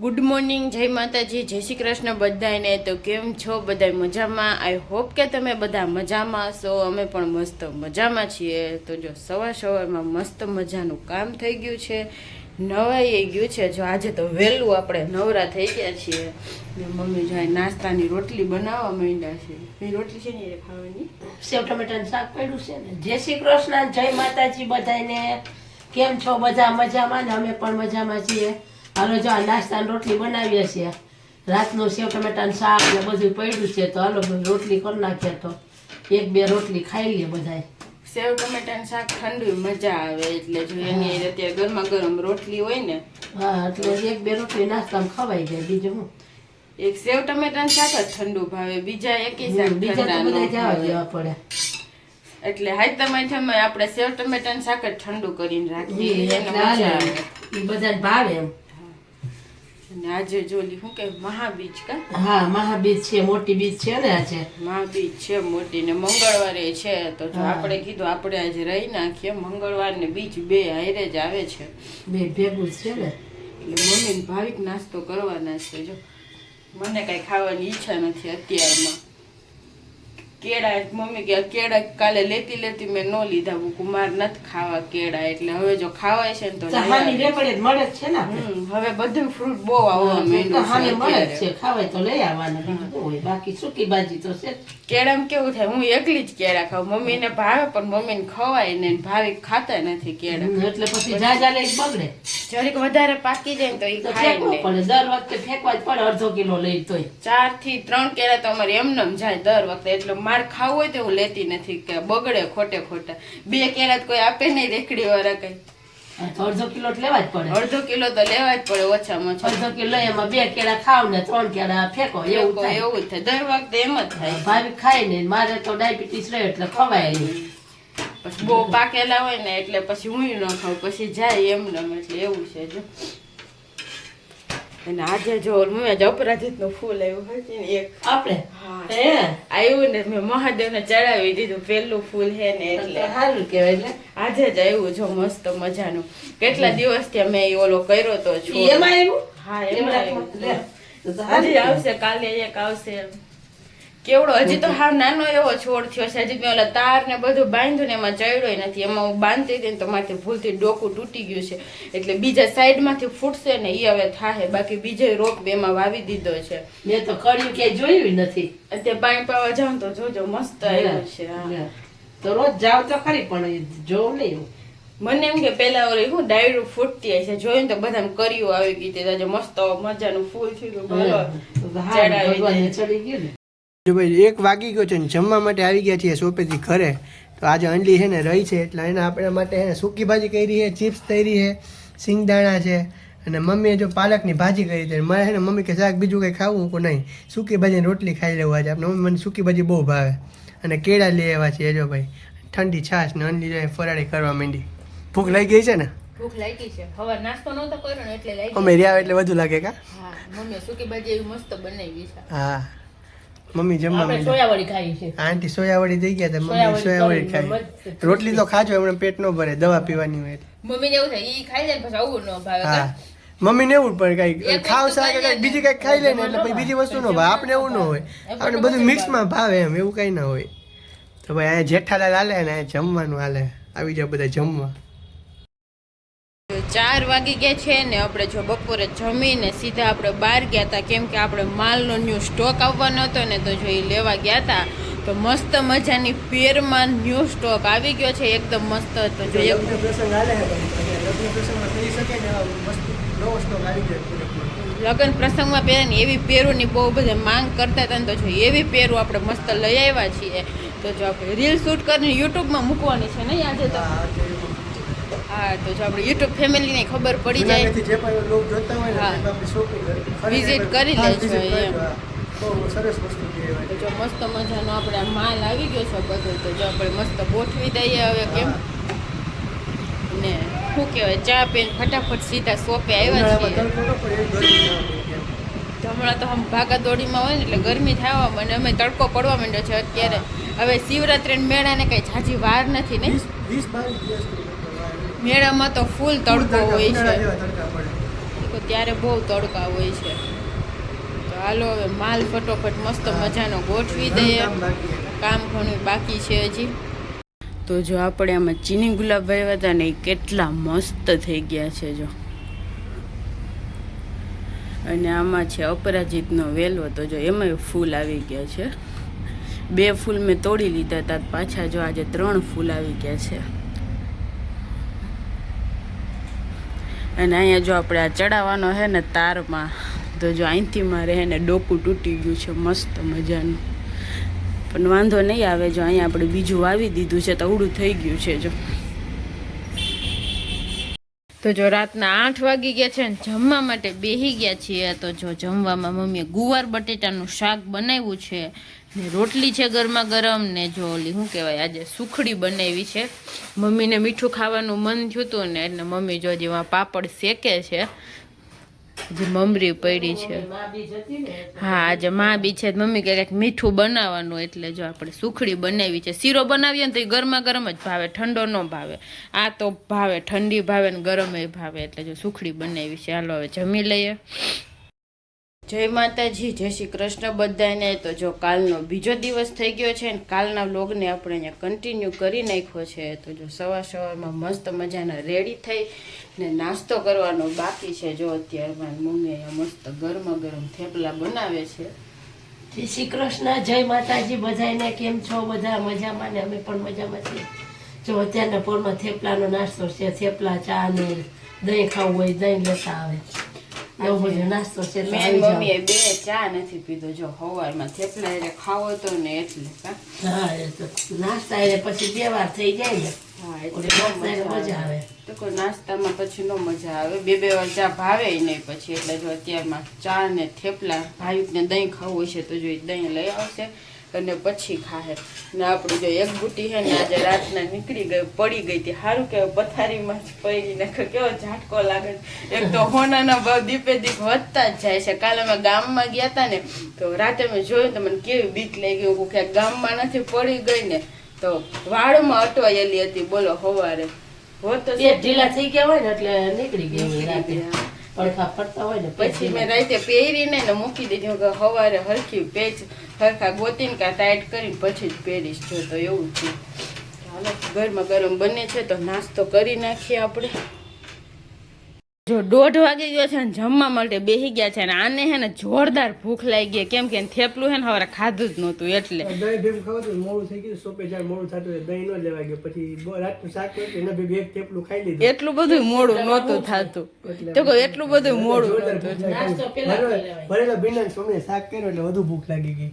Good morning જય માતાજી, જય શ્રી કૃષ્ણ બધાને તો કેમ છો બધા મજામાં? આઈ હોપ કે તમે બધા મજામાં છો અમે પણ મસ્ત મજામાં છીએ. તો જો સવાર સવારમાં મસ્ત મજાનું કામ થઈ ગયું છે. નવાઈ ગયું છે. જો આજે તો વહેલું આપણે નવરા થઈ ગયા છીએ. મમ્મી જાય નાસ્તાની રોટલી બનાવવા માંડ્યા છે. એ રોટલી છે ને ખાવાની. સેવ ટમેટાનું શાક પડ્યું છે ને. જય શ્રી કૃષ્ણ, જય માતાજી બધાને કેમ છો? બધા મજામાં ને? અમે પણ મજામાં છીએ. હાલો જો આ નાસ્તાની રોટલી બનાવીએ છીએ. રાતનું સેવ ટમેટાનું શાક ને બધું પડ્યું છે તો હાલો રોટલી કરી નાખીએ તો એક બે રોટલી ખાઈ લઈએ બધાય. સેવ ટમેટાનું શાક ઠંડુ મજા આવે એટલે જો એની અત્યારે ગરમા ગરમ રોટલી હોય ને હા એટલે એક બે રોટલી નાસ્તામાં ખવાઈ જાય બીજું હું? એક સેવ ટમેટાનું શાક જ ઠંડુ ભાવે બીજા એકેય શાક બીજા તો બધા જવા દેવા પડે. એટલે હાઈ તમારે આપણે સેવ ટમેટાનું શાક જ ઠંડુ કરીને રાખીએ એને મજા આવે. બધાને ભાવે એમ. અને આજે જોલી શું કે મહાબીજ કા? હા મહાબીજ છે મોટી બીજ છે ને આજે. મહાબીજ છે મોટી ને મંગળવારે છે. તો જો આપણે કીધું આપણે આજે રહી નાખીએ. મંગળવાર ને બીજ બે હારે જ આવે છે. બે ભેગું છે ને? એટલે મમ્મી ભાવિક નાસ્તો કરવાના છે. જો મને કઈ ખાવાની ઈચ્છા નથી અત્યારમાં. કેળા મમ્મી કે કેળા કાલે લેતી લેતી મેં ન લીધા. હું કુમાર નથી ખાવા કેળા એટલે હવે જો ખાવાય છે ને તો મળે છે ને? હવે બધું ફ્રૂટ બહુ આવવા માંડ્યું મળે છે ખાવાય તો લઈ આવવાના બાકી સૂકી ભાજી તો છે. કેળામાં કેવું થાય? હું એકલી જ કેળા ખાઉં. મમ્મીને ભાવે પણ મમ્મીને ખવાય ને ભાવે ખાતા નથી કેળા. એટલે પછી જાજા લઈ બગડે. જરીક વધારે પાકી જાય ને તો એ ખાય ને પડે. દર વખતે ફેંકવા જ પડે અડધો કિલો લઈ તોય ચારથી ત્રણ કેળા તો અમારે એમનેમ જાય દર વખતે. એટલે માર ખાવું હોય તો હું લેતી નથી કે બગડે ખોટે ખોટા. બે કેળા તો કોઈ આપે નહીં રેકડી વાળા કઈ. અડધો કિલો તો લેવા જ પડે. અડધો કિલો તો લેવા જ પડે ઓછામાં ઓછા. અડધો કિલો એમાં બે કેળા ખાવ ને ત્રણ કેળા ફેંકો એવું એવું થાય. જ થાય. દર વખતે એમ જ થાય. ભાવી ખાય ને મારે તો ડાયાબિટીસ રહે એટલે ખવાય નહીં. પછી બહુ પાકેલા હોય ને એટલે પછી હું ન ખાઉં. પછી જાય એમ નમ એટલે એવું છે જો. અને આજે જો મેં જ અપરાજિતનું ફૂલ આવ્યું હોય ને એક. આપણે? હે. આવ્યું ને મેં મહાદેવને ચડાવી દીધું. પહેલું ફૂલ હે ને એટલે. સારું કહેવાય એટલે. આજે જ આવ્યું જો મસ્ત મજાનું. કેટલા દિવસથી અમે ઓલો કર્યો તો છું એમાં આવ્યું? હા એમાં. આવ્યું. આવશે કાલે એક આવશે કેવડો? હજી તો હાવ નાનો એવો છોડ થયો છે. હજી મેં ઓલા તાર ને બધું બાંધ્યું ને એમાં ચડ્યો નથી. એમાં હું બાંધતી હતી ને તો માથે ભૂલથી ડોકું તૂટી ગયું છે. એટલે બીજા સાઈડમાંથી ફૂટશે ને એ હવે થાહે. બાકી બીજો રોપ બેમાં વાવી દીધો છે. મેં તો કર્યું કે જોયું નથી. અત્યારે પાણી પાવા જાઉં તો જોજો મસ્ત આવ્યું છે હા. તો રોજ જાવ તો ખરી પણ જોઉં નહીં મને એમ કે પેલા ઓલી હું ડાયરું ફૂટતી છે જોયું ને તો બધા કર્યું આવી ગઈ આજે મસ્ત મજાનું ફૂલ થયું. ચડાવી ચડી ગયું જો ભાઈ એક વાગી ગયો છે ને જમવા માટે આવી ગયા છીએ સોપેથી ઘરે તો આજે અંડલી છે ને રહી છે એટલે એના આપણા માટે છે ને સૂકી ભાજી કરી છે ચિપ્સ તરી છે સિંગદાણા છે અને મમ્મીએ જો પાલકની ભાજી કરી હતી મારે છે ને મમ્મી કે શાક બીજું કંઈ ખાવું કે નહીં સૂકી ભાજીની રોટલી ખાઈ લેવું આજે આપણે મમ્મી મને સૂકી ભાજી બહુ ભાવે અને કેળા લઈ આવ્યા છીએ જો ભાઈ ઠંડી છાશ ને અંડલી ફરાળી કરવા માંડી. ભૂખ લાગી ગઈ છે ને? ભૂખ લાગી છે. હવે નાસ્તો નહોતો કર્યો એટલે લાગી અમે રહ્યા એટલે વધુ લાગે કા? હા મમ્મી સૂકી ભાજી એવી મસ્ત બનાવી છે. હા. મમ્મી જમવા માંડી સોયાવડી ખાઈ છે આંટી સોયાવડી દઈ ગયા હતા મમ્મી સોયાવડી ખાઈ. રોટલી તો ખાજો એમણે પેટ ન ભરે દવા પીવાની હોય મમ્મી ને એવું થાય ઈ ખાઈ લે પછી આવું ન ભાવે હા. મમ્મી ને એવું પડે કઈ. ખાવ શાક કઈ બીજી કઈ ખાઈ લે ને એટલે પછી બીજી વસ્તુ નો ભાવે. આપણે એવું ન હોય. આપણે બધું મિક્સમાં ભાવે એમ એવું કઈ ના હોય. તો ભાઈ અહીંયા જેઠાલાલ હાલે ને જમવાનું હાલે. આવી જાવ બધા જમવા. ચાર વાગી ગયા છે ને આપણે જો બપોરે જમીને સીધા આપણે બહાર ગયા હતા. કેમ કે આપણે માલનો ન્યૂ સ્ટોક આવવાનો હતો ને તો જો એ લેવા ગયા હતા તો મસ્ત મજાની પેરમાં ન્યૂ સ્ટોક આવી ગયો છે. એકદમ મસ્ત હતો. જો એક લગ્ન પ્રસંગમાં ને પહેરે ને એવી પેરુની બહુ બધા માંગ કરતા હતા ને તો જો એવી પેરું આપણે મસ્ત લઈ આવ્યા છીએ. તો જો આપણે રીલ શૂટ કરીને યુટ્યુબમાં મૂકવાની છે નહીં આજે તો. હા, તો જો આપણે યુટ્યુબ ફેમિલીને ખબર પડી જાય. જે પણ લોકો જોતા હોય ને હા. વિઝિટ આપણી કરી- લેજો એમ. સરસ વસ્તુ કહેવાય. જો મસ્ત મજાનો આપણે આ માલ આવી ગયો છે બધો તો જો આપણે મસ્ત ગોઠવી દઈએ હવે કેમ? ને શું કહેવાય ચા પીને ફટાફટ સીધા શોપે આવ્યા છીએ. હમણાં તો આમ ભાગા દોડીમાં હોય ને એટલે ગરમી થવા મને અમે તડકો પડવા માંડ્યો છે અત્યારે. હવે શિવરાત્રી મેળાને કઈ ઝાઝી વાર નથી ને? વીસ- વીસ બાવીસ દિવસ. મેળામાં તો ફૂલ તડકો હોય છે. તો ત્યારે બહુ તડકા હોય છે. તો હાલો હવે માલ ફટોફટ મસ્ત મજાનો ગોઠવી દઈએ. કામ કામ ઘણું બાકી છે હજી. તો જો આપણે આમાં ચીની ગુલાબ ભાઈ હતા ને એ કેટલા મસ્ત થઈ ગયા છે જો. અને આમાં છે અપરાજિતનો વેલો તો જો એમાંય ફૂલ આવી ગયા છે. બે ફૂલ મેં તોડી લીધા હતા પાછા જો આજે ત્રણ ફૂલ આવી ગયા છે. અને અહીંયા જો આપણે આ ચડાવવાનો છે ને તારમાં, તો જો અહીંથી મારે એને ડોકું તૂટી ગયું છે, મસ્ત મજાનું. પણ વાંધો નહીં આવે, જો અહીંયા આપણે બીજું વાવી દીધું છે, તો અવળું થઈ ગયું છે, જો. તો જો રાતના આઠ વાગી ગયા છે ને, જમવા માટે બેહી ગયા છીએ, તો જો જમવામાં મમ્મીએ ગુવાર બટેટાનું શાક બનાવ્યું છે. ને રોટલી છે ગરમા ગરમ ને જો ઓલી, શું કહેવાય, આજે સુખડી બનાવી છે. મમ્મીને મીઠું ખાવાનું મન થયું હતું ને એટલે મમ્મી જો જેમાં પાપડ શેકે છે. જે મમરી પડી છે. હા, આજે મા બી છે, મમ્મી કે મીઠું બનાવવાનું એટલે જો આપણે સુખડી બનાવી છે. શીરો બનાવીએ ને તો એ ગરમા ગરમ જ ભાવે, ઠંડો ન ભાવે. આ તો ભાવે, ઠંડી ભાવે ને ગરમ ભાવે, એટલે જો સુખડી બનાવી છે. હાલો, હવે જમી લઈએ. જય માતાજી, જય શ્રી કૃષ્ણ બધાને તો જો કાલનો બીજો દિવસ થઈ ગયો છે ને કાલના વ્લોગને આપણે અહીંયા કન્ટિન્યુ કરી નાખ્યો છે. તો જો સવાર સવારમાં મસ્ત મજાના રેડી થઈ ને નાસ્તો કરવાનો બાકી છે. જો અત્યારમાં મમ્મી અહીંયા મસ્ત ગરમા ગરમ થેપલા બનાવે છે. જય શ્રી કૃષ્ણ, જય માતાજી બધાને કેમ છો? બધા મજામાં ને અમે પણ મજામાં છીએ. જો અત્યારના પોરમાં થેપલાનો નાસ્તો છે. થેપલા, ચા ને દહીં ખાવું હોય, દહીં લેતા આવે. એવો બધું નાસ્તો છે મેં. મમ્મીએ બે ચા નથી પીધો જો સવારમાં થેપલા એટલે ખાવો તો ને એટલે હા. એ તો નાસ્તા એટલે પછી બે વાર થઈ જાય ને. હા એટલે મજા આવે. તો કોઈ નાસ્તામાં પછી નો મજા આવે. બે બે વાર ચા ભાવે નહીં પછી એટલે જો અત્યારમાં ચા ને થેપલા ભાયુકને દહીં ખાવું હશે તો જો દહીં લઈ આવશે. અને પછી ખાહે. ને આપણું જો એક બુટી હે ને આજે રાતના નીકળી ગઈ પડી ગઈ હતી. સારું કે પથારીમાં જ પડી. ને કેવો ઝાટકો લાગે એક તો હોનાના ભાવ દીપે દીપ વધતા જ જાય છે. કાલે અમે ગામમાં ગયા હતા ને તો રાતે મેં જોયું તો મને કેવી બીક લઈ ગઈ હું ગામમાં નથી પડી ગઈ ને. તો વાળમાં અટવાયેલી હતી. બોલો હવારે. હોત તો ઢીલા થઈ ગયા હોય ને એટલે નીકળી ગઈ રાતે. ગયા. પડખા ફરતા હોય ને પછી મેં રાતે પહેરીને ને મૂકી દીધી. કે સવારે હરખી પેચ હરખા ગોતીને કાં ટાઈટ કરીને પછી જ પહેરીશ. જો તો એવું છે. ગરમા ગરમ બને છે તો નાસ્તો કરી નાખીએ આપણે. જો દોઢ વાગી ગયો છે ને જમવા માટે બેસી ગયા છે ને આને હે ને જોરદાર ભૂખ લાગી ગઈ. કેમ કે થેપલું હે ને હવે ખાધું જ નહોતું એટલે. દહીં ભેગું ખાવું મોડું થઈ ગયું. સોપે ચાર મોડું થતું હોય દહીં ન લેવા ગયો. પછી રાતનું શાક એના ભેગું એક થેપલું ખાઈ લીધું. એટલું બધું મોડું નહોતું થતું. તો કહો એટલું બધું મોડું ભરેલા- ભીંડા સોમને શાક કર્યું એટલે વધુ ભૂખ લાગી ગઈ.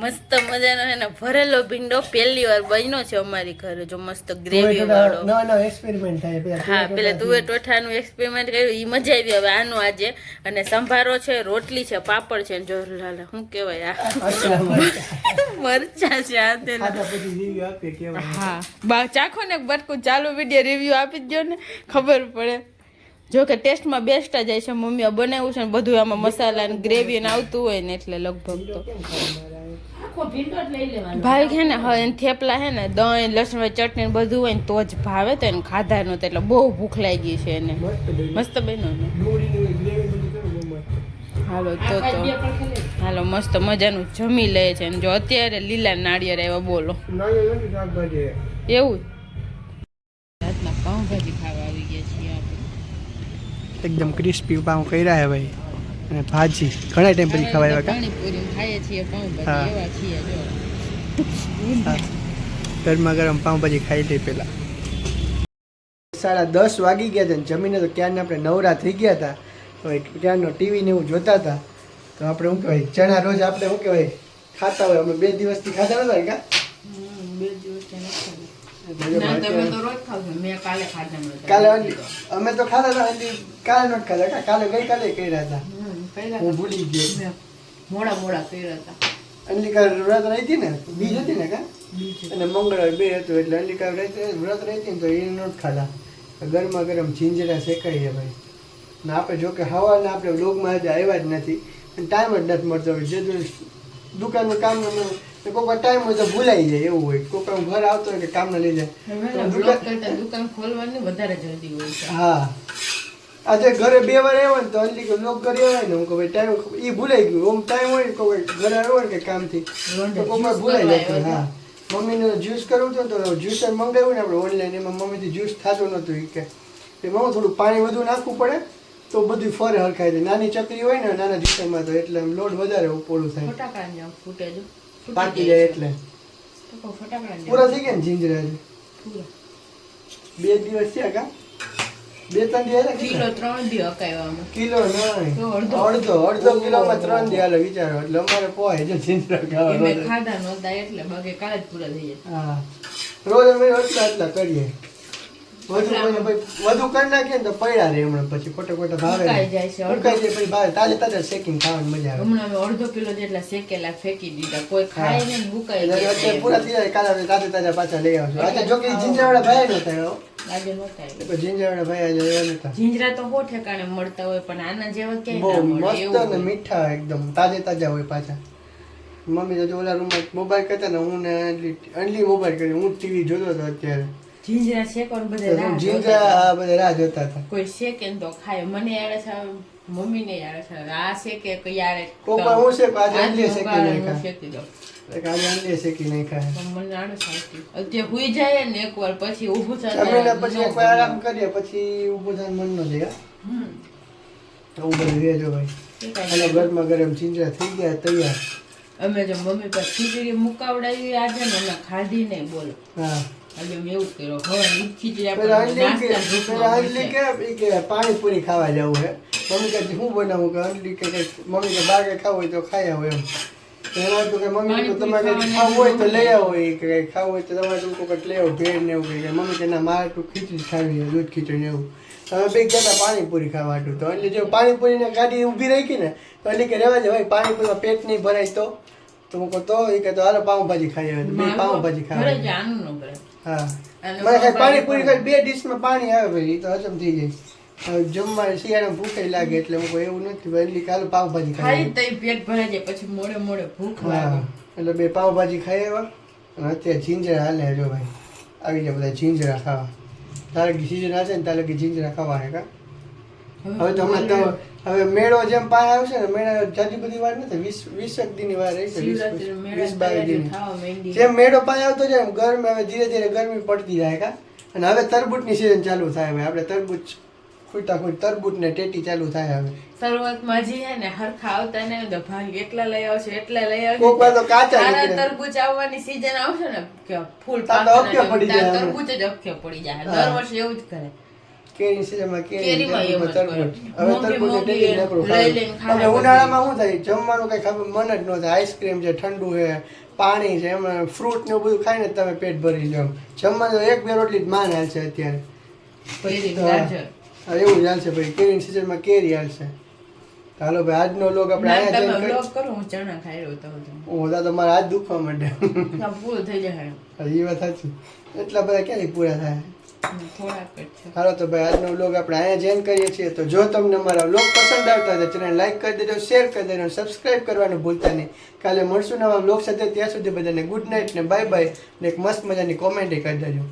મસ્ત મજાનો એનો ભરેલો ભીંડો પહેલી વાર બન્યો છે અમારી ઘરે જો મસ્ત ગ્રેવી વાળો. એક્સપેરિમેન્ટ થાય હા પેલા તુવેર ટોઠાનું એક્સપેરિમેન્ટ કર્યું એ મજા આવી હવે આનું આજે. અને સંભારો છે રોટલી છે પાપડ છે જો લાલા શું કહેવાય આ? મરચાં. છે આ તે હા બા ચાખો ને બટકું ચાલુ વીડિયો રિવ્યુ આપી દો ને ખબર પડે. જો કે ટેસ્ટમાં બેસ્ટ જ જાય છે મમ્મીએ બનાવ્યું છે ને બધું આમાં મસાલા ને ગ્રેવી ને આવતું હોય ને એટલે લગભગ તો. ભાઈ છે ને હવે એને થેપલા છે ને દહીં લસણ ચટણી બધું હોય ને તો જ ભાવે તો એને ખાધા નહોતું એટલે બહુ ભૂખ લાગી છે એને. મસ્ત બહેનો બન્યો. હાલો તો તો. હાલો મસ્ત મજાનું જમી લે છે ને. જો અત્યારે લીલા નાળિયેર આવ્યા બોલો. એવું? રાતના પાઉંભાજી ખાવા આવી ગયા છીએ આપણે. એકદમ ક્રિસ્પી પાઉં કર્યા હે ભાઈ. અને ભાજી ઘણા ટાઈમ પછી ખવાય એવા. ગરમા ગરમ પાઉંભાજી ખાઈ લઈ પેલા સાડા દસ વાગી ગયા હતા ને જમીને તો ક્યારને આપણે નવરા થઈ ગયા હતા. હવે ક્યારનો ટીવી ને એવું જોતા હતા. તો આપણે શું કહેવાય ચણા રોજ આપણે શું કહેવાય ખાતા હોય. અમે બે દિવસથી ખાતા નતા કા? બે દિવસ કાલે અમે તો ખાતા હતા કાલે નથી ખાતા કાલે ગઈકાલે કર્યા હતા. પહેલા હું ભૂલી ગયો. મોડા મોડા કર્યા હતા. અંલિકા વ્રત રહેતી ને? બીજ હતી ને કા? અને મંગળવાર બે હતું એટલે અંલિકા વ્રત રહેતી ને તો એ નોટ ખાધા. ગરમા ગરમ જીંજરા શેકાઈ છે ભાઈ. ને આપણે જોકે હવાના આપણે વ્લોગમાં આજે આવ્યા જ નથી. અને ટાઈમ જ નથી મળતો. હોય જે દુકાન દુકાનનું કામ કોઈ ટાઈમ હોય તો ભૂલાઈ જાય એવું હોય. કોઈક વાર ઘર આવતો હોય કે કામના લીધે. હવે તો ને દુકાન- બ્લોગ દુકાન ખોલવાની વધારે જલ્દી હોય હા. આજે ઘરે બે વાર આવ્યો ને તો અંજલી કે લોક ઘરે હોય ને. હું કહું ટાઈમ એ ભૂલાઈ ગયું. ઓમ ટાઈમ હોય ને કોઈ ઘરે આવ્યો ને કે કામથી તો કોઈ ભૂલાઈ જતું હા. મમ્મીને જ્યુસ કરવું હતું ને તો જ્યુસર મંગાવ્યું ને આપણે ઓનલાઈન એમાં મમ્મીથી જ્યુસ થતું નહોતું એ કે. એમાં થોડું પાણી વધુ નાખવું પડે તો બધું ફરે હરખાય છે. નાની ચકરી હોય ને નાના જ્યુસરમાં તો એટલે આમ લોડ વધારે પોળું થાય. પાકી જાય એટલે. કહું પૂરા થઈ ગયા ને જીંજરા બે દિવસ થયા કા? બે ત્રણ દિવસ કિલો? ત્રણ દી અકાયવામાં કિલો નહીં. અડધો. અડધો કિલોમાં ત્રણ દી હાલે વિચારો. એટલે અમારે પોહાય જો એ ખાવા મેં ખાધા નહોતા એટલે બાકી કાલે જ પૂરા થઈ જાય. હા. રોજ અમે એટલા એટલા કરીએ. વધુ વધુ કરી નાખીએ ને તો પડ્યા રહે હમણાં પછી ખોટા ખોટા ભાવે ઉકાઈ જાય છે, ઉકાઈ જાય પછી ભાવે. તાજે તાજા શેકીને ખાવાની મજા આવે. હમણાં અમે અડધો કિલો જેટલા શેકેલા ફેંકી દીધા. કોઈ ખાય ને મુકાઈ એટલે જાય પૂરા થઈ જાય. કાલે તાજે તાજા પાછા લઈ આવશું. આજે જો કે જીંજરાવાળા ભાઈ નતા નહોતા એટલે ભાઈ આજે નતા. જીંજરા તો હો ઠેકાણે મળતા હોય પણ આના જેવા બહુ ના મળે મસ્ત એવું મીઠા એકદમ તાજે તાજા હોય પાછા. મમ્મી તો ઓલા રૂમમાં મોબાઈલ કરતા ને હું ને અંજલી મોબાઈલ કરી હું ટીવી જોતો હતો અત્યારે. જીંજરા શેકવાનું બધા રાહ જીંજરા બધા રાહ જોતા હતા. કોઈ શેકે તો ખાય? મને યાર છે મમ્મીને યાર છે. આ શેકે કે યાર કોક હું શેકું, આજે અંજલીએ શેકી ઉગાડે નાખ્યા. હું શેકી દઉં. એટલે આજે અંજલીએ નહીં ખાય મને અત્યારે હુઈ જાય ને એકવાર પછી ઊભું થતા જમીને પછી એકવાર આરામ કરીએ પછી ઊભું થઈને મન ન જાય હમ. આવું બધું રહેજો ભાઈ. એ અને ગરમા ગરમ ચીંજરા થઈ ગયા તૈયાર. અમે જો મમ્મી પર ખીચડી મુકાવડાવી આજે ને અમે ખાધી ને બોલો. હા. કે. કે કે પાણીપુરી ખાવા જવું હે. મમ્મી કે શું બનાવું? કે અંડલી કે મમ્મી કે બાગે ખાવું હોય તો ખાયા હોય એમ. એમાં તો કે મમ્મી તો તમારે ખાવું હોય તો લઈ આવો એ કે ખાવું હોય તો તમારે તો કંઈક લઈ આવો ભેળ ને એવું કંઈક મમ્મી કે ના મારે તું ખીચડી ખાવી છે દૂધ ખીચડી ને એવું તમે બે ગયા પાણીપુરી ખાવા હતું તો એટલે જો પાણીપુરીને ગાડી ઊભી રાખી ને તો એટલે કે રહેવા દે ભાઈ પાણીપુરીમાં પેટ નહીં ભરાય તો તો હું કહો એ કે હાલો પાઉંભાજી ખાઈ આવે બે પાઉંભાજી ખાવા ન હા મને ખાલી પાણીપુરી ખાઈ ખાલી બે ડીશમાં પાણી આવે ભાઈ એ તો હજમ થઈ જાય જમવા શિયાળા ભૂખે લાગે એટલે હું કોઈ એવું નથી એટલે કાલે પાવભાજી ખાઈ તઈ પેટ ભરાઈ જાય પછી મોડે મોડે ભૂખ લાગે. એટલે બે પાવભાજી ખાઈ આવ્યા અને અત્યારે જીંજરા હાલે જો ભાઈ. આવી જાય બધા જીંજરા ખાવા. તારે સીઝન હશે ને તારે જીંજરા ખાવા હે કા? હવે તો હમણાં હવે મેળો જેમ પાસે આવશે ને મેળા જાજી બધી વાર નથી વીસ વીસ એક દીની વાર રહેશે વીસ બાવીસ દીની. જેમ મેળો પાસે આવતો જાય એમ ગરમી હવે ધીરે ધીરે ગરમી પડતી જાય કા? અને હવે તરબૂચની સિઝન ચાલુ થાય હવે આપણે તરબૂચ ખૂટ તરબૂચ ને ટેટી ચાલુ થાય હવે. શરૂઆતમાં જી હે ને હરખા આવતા ને તો એટલા લઈ આવશે એટલા લઈ આવશે કોક તો કાચા નીકળે. તરબૂચ આવવાની સીઝન આવશે ને કે ફૂલ પાકવાના પડી જાય. તરબૂચ જ અપકે પડી જાય. દર વર્ષે એવું જ કરે. કેરી સિઝનમાં કેરી. હવે તરબૂચ ટેટી ને આપણું લઈ લઈને ખાવું. ઉનાળામાં શું થાય? જમવાનું કઈ ખબર મન જ ન થાય. આઈસ્ક્રીમ છે ઠંડુ છે પાણી છે એમાં ફ્રૂટ ને બધું ખાઈને ને તમે પેટ ભરી જાવ જમવાનું એક બે રોટલી જ માન હાલશે અત્યારે. કેરી, તો ગાજર. હા, એવું જ હાલશે ભાઈ. કેરીની સિઝનમાં કેરી હાલશે હાલો ભાઈ આજનો લોક આપણે આયા જઈને કરો હું ચણા ખાઈ રહ્યો તો. હું તો તમારા હાથ દુખવા માંડે. પૂરું થઈ જાય એ વાત સાચી. એટલા બધા ક્યાંથી પૂરા થાય? હાલો તો ભાઈ આજનો વ્લોગ આપણે અહીંયા જેન કરીએ છીએ. તો જો તમને અમારા વ્લોગ પસંદ આવતા હોય તો ચેનલ લાઈક કરી દેજો શેર કરી દેજો સબસ્ક્રાઇબ કરવાનું ભૂલતા નહીં. કાલે મળશું નવા વ્લોગ સાથે. ત્યાં સુધી બધાને ગુડ નાઇટ ને બાય બાય ને એક મસ્ત મજાની કોમેન્ટ કરી દેજો.